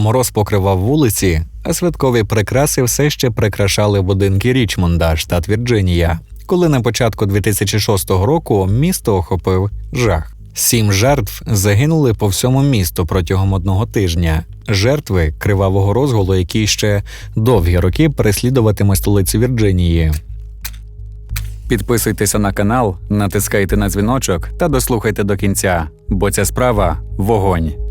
Мороз покривав вулиці, а святкові прикраси все ще прикрашали будинки Річмонда, штат Вірджинія, коли на початку 2006 року місто охопив жах. Сім жертв загинули по всьому місту протягом одного тижня. Жертви кривавого розголу, який ще довгі роки переслідуватиме столицю Вірджинії. Підписуйтеся на канал, натискайте на дзвіночок та дослухайте до кінця, бо ця справа вогонь.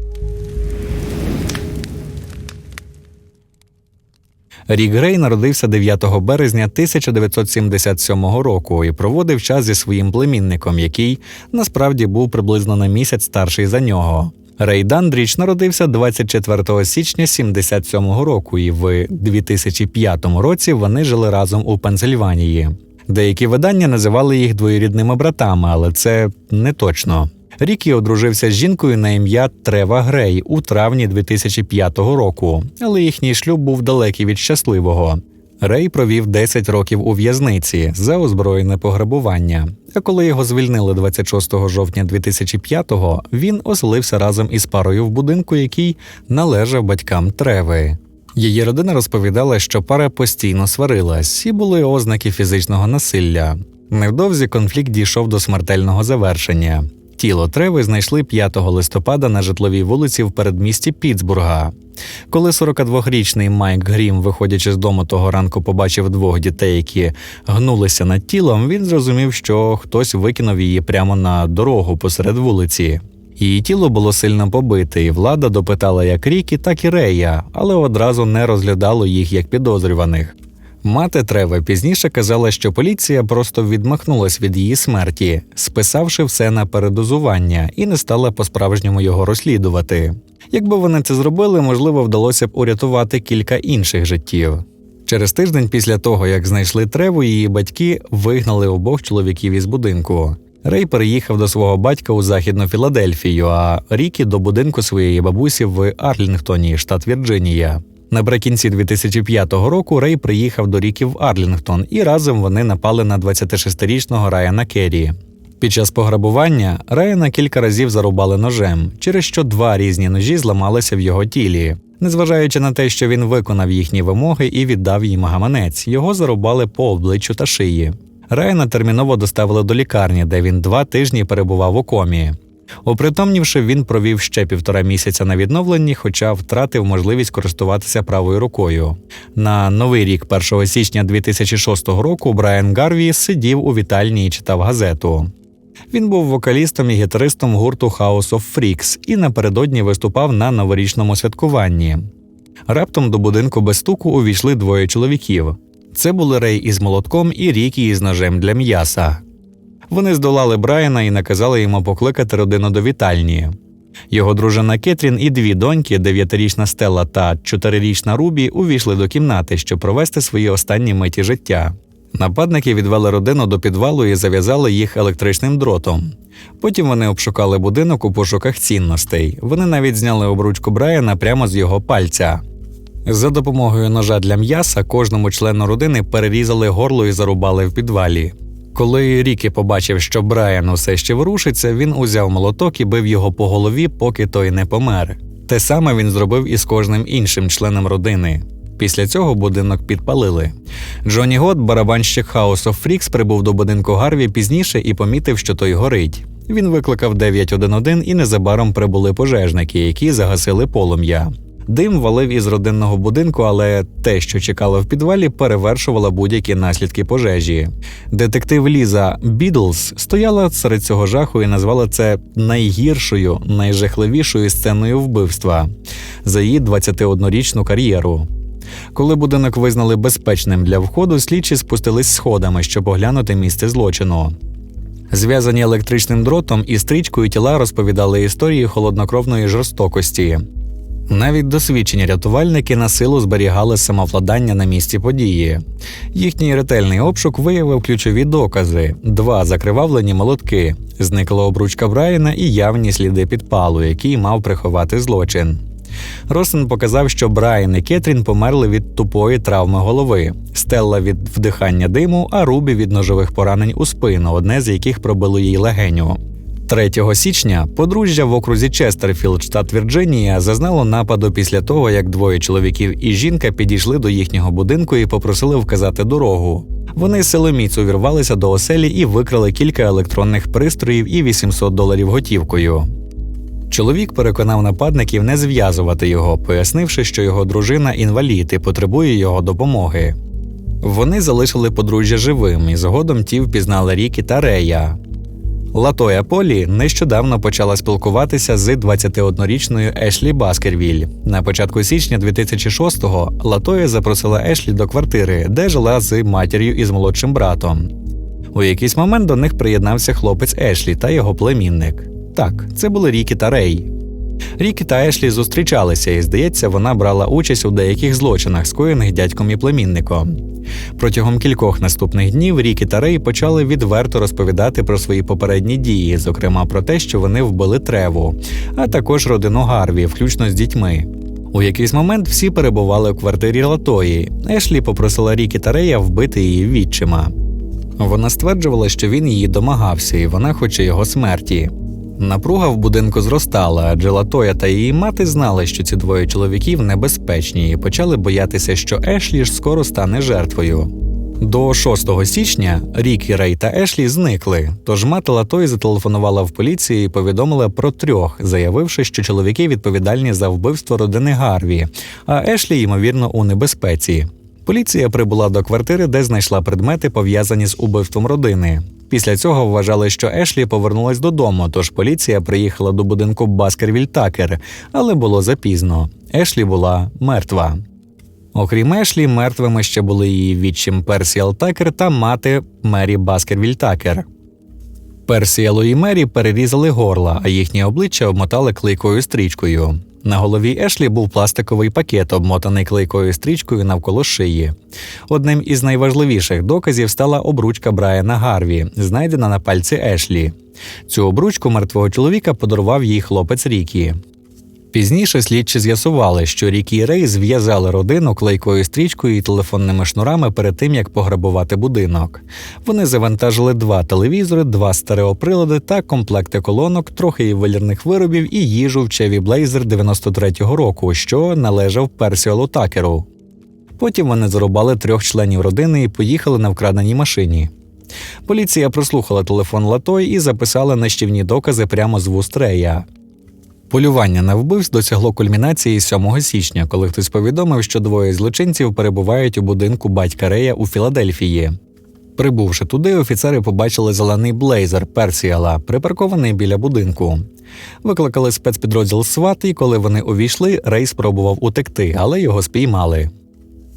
Рік Грей народився 9 березня 1977 року і проводив час зі своїм племінником, який насправді був приблизно на місяць старший за нього. Рей Дандріч народився 24 січня 77 року, і в 2005 році вони жили разом у Пенсильванії. Деякі видання називали їх двоюрідними братами, але це не точно. Рікі одружився з жінкою на ім'я Трева Грей у травні 2005 року, але їхній шлюб був далекий від щасливого. Рей провів 10 років у в'язниці за озброєне пограбування. А коли його звільнили 26 жовтня 2005-го, він оселився разом із парою в будинку, який належав батькам Треви. Її родина розповідала, що пара постійно сварилась, і були ознаки фізичного насилля. Невдовзі конфлікт дійшов до смертельного завершення. Тіло Треви знайшли 5 листопада на житловій вулиці в передмісті Пітсбурга. Коли 42-річний Майк Грім, виходячи з дому того ранку, побачив двох дітей, які гнулися над тілом, він зрозумів, що хтось викинув її прямо на дорогу посеред вулиці. Її тіло було сильно побите, і влада допитала як Рікі, так і Рея, але одразу не розглядало їх як підозрюваних. Мати Треви пізніше казала, що поліція просто відмахнулась від її смерті, списавши все на передозування, і не стала по-справжньому його розслідувати. Якби вони це зробили, можливо, вдалося б урятувати кілька інших життів. Через тиждень після того, як знайшли Треву, її батьки вигнали обох чоловіків із будинку. Рей переїхав до свого батька у західну Філадельфію, а Рікі до будинку своєї бабусі в Арлінгтоні, штат Вірджинія. Наприкінці 2005 року Рей приїхав до Рікі в Арлінгтон, і разом вони напали на 26-річного Райана Керрі. Під час пограбування Райана кілька разів зарубали ножем, через що два різні ножі зламалися в його тілі. Незважаючи на те, що він виконав їхні вимоги і віддав їм гаманець, його зарубали по обличчю та шиї. Райана терміново доставили до лікарні, де він два тижні перебував у комі. Опритомнівши, він провів ще півтора місяця на відновленні, хоча втратив можливість користуватися правою рукою. На новий рік, 1 січня 2006 року, Брайан Гарві сидів у вітальні і читав газету. Він був вокалістом і гітаристом гурту House of Freaks і напередодні виступав на новорічному святкуванні. Раптом до будинку без стуку увійшли двоє чоловіків. Це були Рей із молотком і Рікі із ножем для м'яса. Вони здолали Брайана і наказали йому покликати родину до вітальні. Його дружина Кетрін і дві доньки, дев'ятирічна Стелла та чотирирічна Рубі, увійшли до кімнати, щоб провести свої останні миті життя. Нападники відвели родину до підвалу і зав'язали їх електричним дротом. Потім вони обшукали будинок у пошуках цінностей. Вони навіть зняли обручку Брайана прямо з його пальця. За допомогою ножа для м'яса кожному члену родини перерізали горло і зарубали в підвалі. Коли Рікі побачив, що Брайан усе ще ворушиться, він узяв молоток і бив його по голові, поки той не помер. Те саме він зробив і з кожним іншим членом родини. Після цього будинок підпалили. Джонні Гот, барабанщик House of Freaks, прибув до будинку Гарві пізніше і помітив, що той горить. Він викликав 911 і незабаром прибули пожежники, які загасили полум'я. Дим валив із родинного будинку, але те, що чекало в підвалі, перевершувало будь-які наслідки пожежі. Детектив Ліза Бідлс стояла серед цього жаху і назвала це найгіршою, найжахливішою сценою вбивства за її 21-річну кар'єру. Коли будинок визнали безпечним для входу, слідчі спустились сходами, щоб оглянути місце злочину. Зв'язані електричним дротом і стрічкою тіла розповідали історії холоднокровної жорстокості. Навіть досвідчені рятувальники на силу зберігали самовладання на місці події. Їхній ретельний обшук виявив ключові докази: два закривавлені молотки, зникла обручка Брайана і явні сліди підпалу, який мав приховати злочин. Росен показав, що Брайан і Кетрін померли від тупої травми голови, Стелла від вдихання диму, а Рубі від ножових поранень у спину, одне з яких пробило їй легеню. 3 січня подружжя в окрузі Честерфілд, штат Вірджинія, зазнало нападу після того, як двоє чоловіків і жінка підійшли до їхнього будинку і попросили вказати дорогу. Вони силоміць увірвалися до оселі і викрали кілька електронних пристроїв і 800 доларів готівкою. Чоловік переконав нападників не зв'язувати його, пояснивши, що його дружина інвалід і потребує його допомоги. Вони залишили подружжя живим і згодом ті впізнали Рікі та Рея. Латоя Полі нещодавно почала спілкуватися з 21-річною Ешлі Баскервіль. На початку січня 2006-го Латоя запросила Ешлі до квартири, де жила з матір'ю і з молодшим братом. У якийсь момент до них приєднався хлопець Ешлі та його племінник. Так, це були Рікі та Рей. Рікі та Ешлі зустрічалися, і здається, вона брала участь у деяких злочинах, скоєних дядьком і племінником. Протягом кількох наступних днів Рікі та Рей почали відверто розповідати про свої попередні дії, зокрема про те, що вони вбили треву, а також родину Гарві, включно з дітьми. У якийсь момент всі перебували у квартирі Латої. Ешлі попросила Рікі та Рея вбити її відчима. Вона стверджувала, що він її домагався, і вона хоче його смерті. Напруга в будинку зростала, адже Латоя та її мати знали, що ці двоє чоловіків небезпечні, і почали боятися, що Ешлі ж скоро стане жертвою. До 6 січня Рік, Рей та Ешлі зникли, тож мати Латої зателефонувала в поліцію і повідомила про трьох, заявивши, що чоловіки відповідальні за вбивство родини Гарві, а Ешлі, ймовірно, у небезпеці. Поліція прибула до квартири, де знайшла предмети, пов'язані з убивством родини. Після цього вважали, що Ешлі повернулась додому, тож поліція приїхала до будинку Баскервіль Такер, але було запізно. Ешлі була мертва. Окрім Ешлі, мертвими ще були її відчим Персіал Такер та мати Мері Баскервіль Такер. Персіалу і Мері перерізали горла, а їхні обличчя обмотали клейкою стрічкою. На голові Ешлі був пластиковий пакет, обмотаний клейкою стрічкою навколо шиї. Одним із найважливіших доказів стала обручка Брайана Гарві, знайдена на пальці Ешлі. Цю обручку мертвого чоловіка подарував їй хлопець Рікі. Пізніше слідчі з'ясували, що Рікі і Рей зв'язали родину клейкою стрічкою і телефонними шнурами перед тим, як пограбувати будинок. Вони завантажили два телевізори, два стереоприлади та комплекти колонок, трохи ювелірних виробів і їжу в Chevy Blazer 93-го року, що належав Персіолу Такеру. Потім вони зарубали трьох членів родини і поїхали на вкраденій машині. Поліція прослухала телефон Латой і записала нищівні докази прямо з вуст Рея. Полювання на вбивств досягло кульмінації 7 січня, коли хтось повідомив, що двоє злочинців перебувають у будинку батька Рея у Філадельфії. Прибувши туди, офіцери побачили зелений блейзер Персіала, припаркований біля будинку. Викликали спецпідрозділ СВАТ, і коли вони увійшли, Рей спробував утекти, але його спіймали.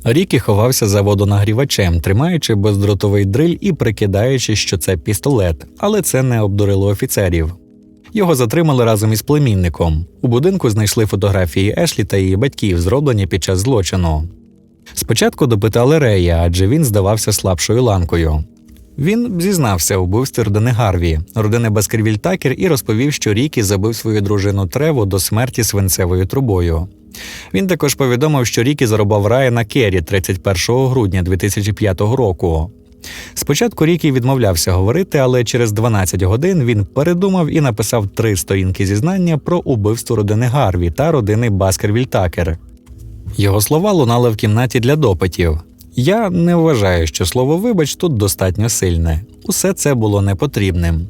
Рікі ховався за водонагрівачем, тримаючи бездротовий дриль і прикидаючи, що це пістолет, але це не обдурило офіцерів. Його затримали разом із племінником. У будинку знайшли фотографії Ешлі та її батьків, зроблені під час злочину. Спочатку допитали Рея, адже він здавався слабшою ланкою. Він зізнався у вбивстві родини Гарві, родини Баскервіль Такер, і розповів, що Рікі забив свою дружину Треву до смерті свинцевою трубою. Він також повідомив, що Рікі зарубав Райана Керрі 31 грудня 2005 року. Спочатку Рікі відмовлявся говорити, але через 12 годин він передумав і написав три сторінки зізнання про убивство родини Гарві та родини Баскервіль Такер. Його слова лунали в кімнаті для допитів. Я не вважаю, що слово вибач тут достатньо сильне. Усе це було непотрібним.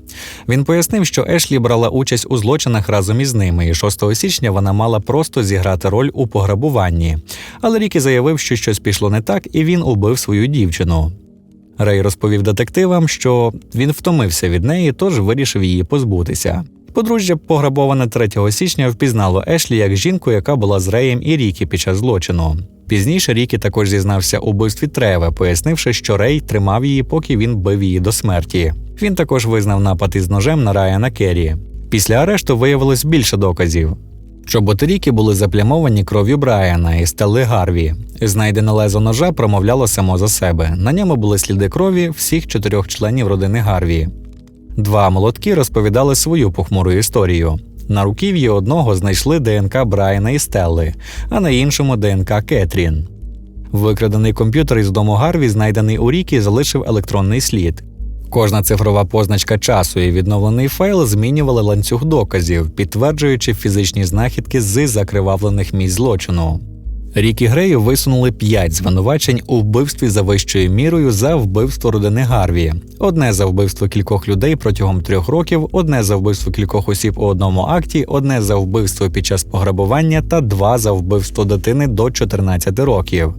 Він пояснив, що Ешлі брала участь у злочинах разом із ними, і 6 січня вона мала просто зіграти роль у пограбуванні. Але Рікі заявив, що щось пішло не так, і він убив свою дівчину. Рей розповів детективам, що він втомився від неї, тож вирішив її позбутися. Подружжя, пограбоване 3 січня, впізнало Ешлі як жінку, яка була з Реєм і Рікі під час злочину. Пізніше Рікі також зізнався у вбивстві Треве, пояснивши, що Рей тримав її, поки він бив її до смерті. Він також визнав напад із ножем на Райана Керрі. Після арешту виявилось більше доказів. Чоботи Рікі були заплямовані кров'ю Брайана і Стелли Гарві. Знайдене лезо ножа промовляло само за себе. На ньому були сліди крові всіх чотирьох членів родини Гарві. Два молотки розповідали свою похмуру історію. На руків'ї одного знайшли ДНК Брайана і Стелли, а на іншому ДНК Кетрін. Викрадений комп'ютер із дому Гарві, знайдений у Рікі, залишив електронний слід. Кожна цифрова позначка часу і відновлений файл змінювали ланцюг доказів, підтверджуючи фізичні знахідки з закривавлених місць злочину. Рікі Грею висунули п'ять звинувачень у вбивстві за вищою мірою за вбивство родини Гарві, одне за вбивство кількох людей протягом трьох років, одне за вбивство кількох осіб у одному акті, одне за вбивство під час пограбування та два за вбивство дитини до 14 років.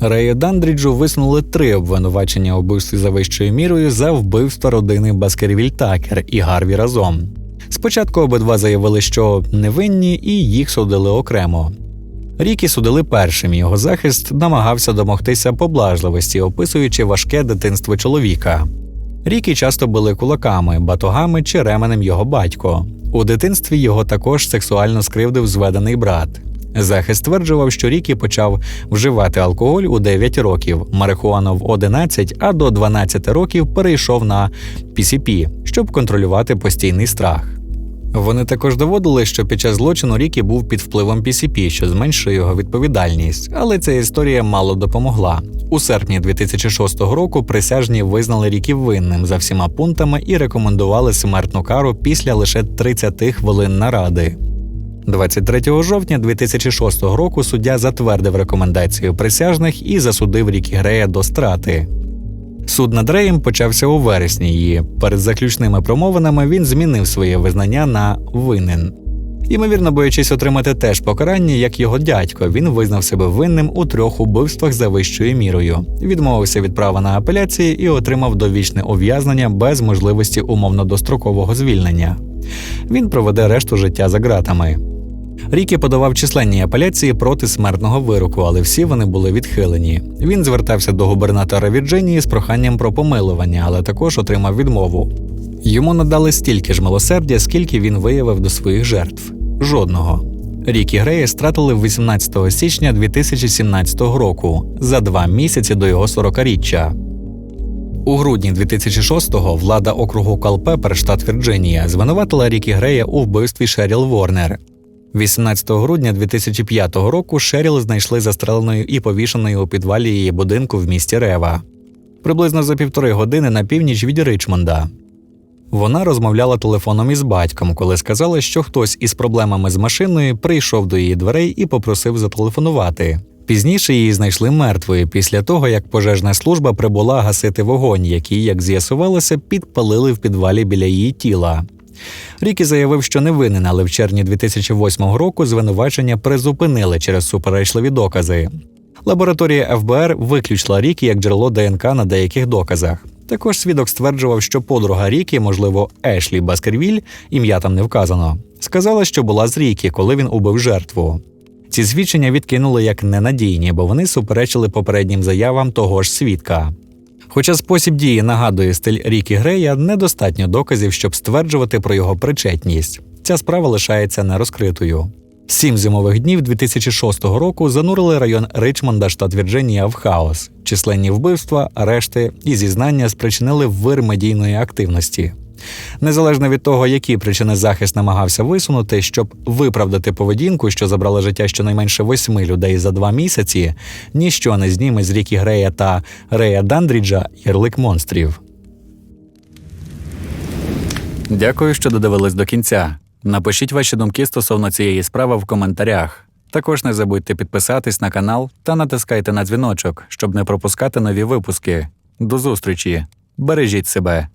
Рею Дандріджу висунули три обвинувачення у вбивстві за вищою мірою за вбивство родини Баскервіль Такер і Гарві разом. Спочатку обидва заявили, що невинні, і їх судили окремо. Рікі судили першим. Його захист намагався домогтися поблажливості, описуючи важке дитинство чоловіка. Рікі часто били кулаками, батогами чи ременем його батько. У дитинстві його також сексуально скривдив зведений брат. Захист стверджував, що Рікі почав вживати алкоголь у 9 років, марихуану в 11, а до 12 років перейшов на PCP, щоб контролювати постійний страх. Вони також доводили, що під час злочину Рікі був під впливом PCP, що зменшує його відповідальність, але ця історія мало допомогла. У серпні 2006 року присяжні визнали Рікі винним за всіма пунктами і рекомендували смертну кару після лише 30 хвилин наради. 23 жовтня 2006 року суддя затвердив рекомендацію присяжних і засудив Рікі Грея до страти. Суд над Реєм почався у вересні, і перед заключними промовинами він змінив своє визнання на винен. Ймовірно, боячись отримати теж покарання, як його дядько, він визнав себе винним у трьох убивствах за вищою мірою, відмовився від права на апеляції і отримав довічне ув'язнення без можливості умовно дострокового звільнення. Він проведе решту життя за ґратами. Рікі подавав численні апеляції проти смертного вироку, але всі вони були відхилені. Він звертався до губернатора Вірджинії з проханням про помилування, але також отримав відмову. Йому надали стільки ж милосердя, скільки він виявив до своїх жертв жодного. Рікі Грея стратили 18 січня 2017 року за два місяці до його 40-річчя. У грудні 2006-го влада округу Калпепер, штат Вірджинія, звинуватила Рікі Грея у вбивстві Шеріл Ворнер. 18 грудня 2005 року Шеріл знайшли застреленою і повішеною у підвалі її будинку в місті Рева, приблизно за півтори години на північ від Ричмонда. Вона розмовляла телефоном із батьком, коли сказала, що хтось із проблемами з машиною прийшов до її дверей і попросив зателефонувати. Пізніше її знайшли мертвою після того, як пожежна служба прибула гасити вогонь, який, як з'ясувалося, підпалили в підвалі біля її тіла. Рікі заявив, що не винен, але в червні 2008 року звинувачення призупинили через суперечливі докази. Лабораторія ФБР виключила Рікі як джерело ДНК на деяких доказах. Також свідок стверджував, що подруга Рікі, можливо, Ешлі Баскервіль, ім'я там не вказано, сказала, що була з Рікі, коли він убив жертву. Ці свідчення відкинули як ненадійні, бо вони суперечили попереднім заявам того ж свідка. Хоча спосіб дії нагадує стиль Рікі Грея, недостатньо доказів, щоб стверджувати про його причетність. Ця справа лишається нерозкритою. Сім зимових днів 2006 року занурили район Ричмонда, штат Вірджинія, в хаос. Численні вбивства, арешти і зізнання спричинили вир медійної активності. Незалежно від того, які причини захист намагався висунути, щоб виправдати поведінку, що забрала життя щонайменше восьми людей за два місяці, ніщо не зніме з Рікі Грея та Рея Дандріджа ярлик монстрів. Дякую, що додивились до кінця. Напишіть ваші думки стосовно цієї справи в коментарях. Також не забудьте підписатись на канал та натискайте на дзвіночок, щоб не пропускати нові випуски. До зустрічі! Бережіть себе!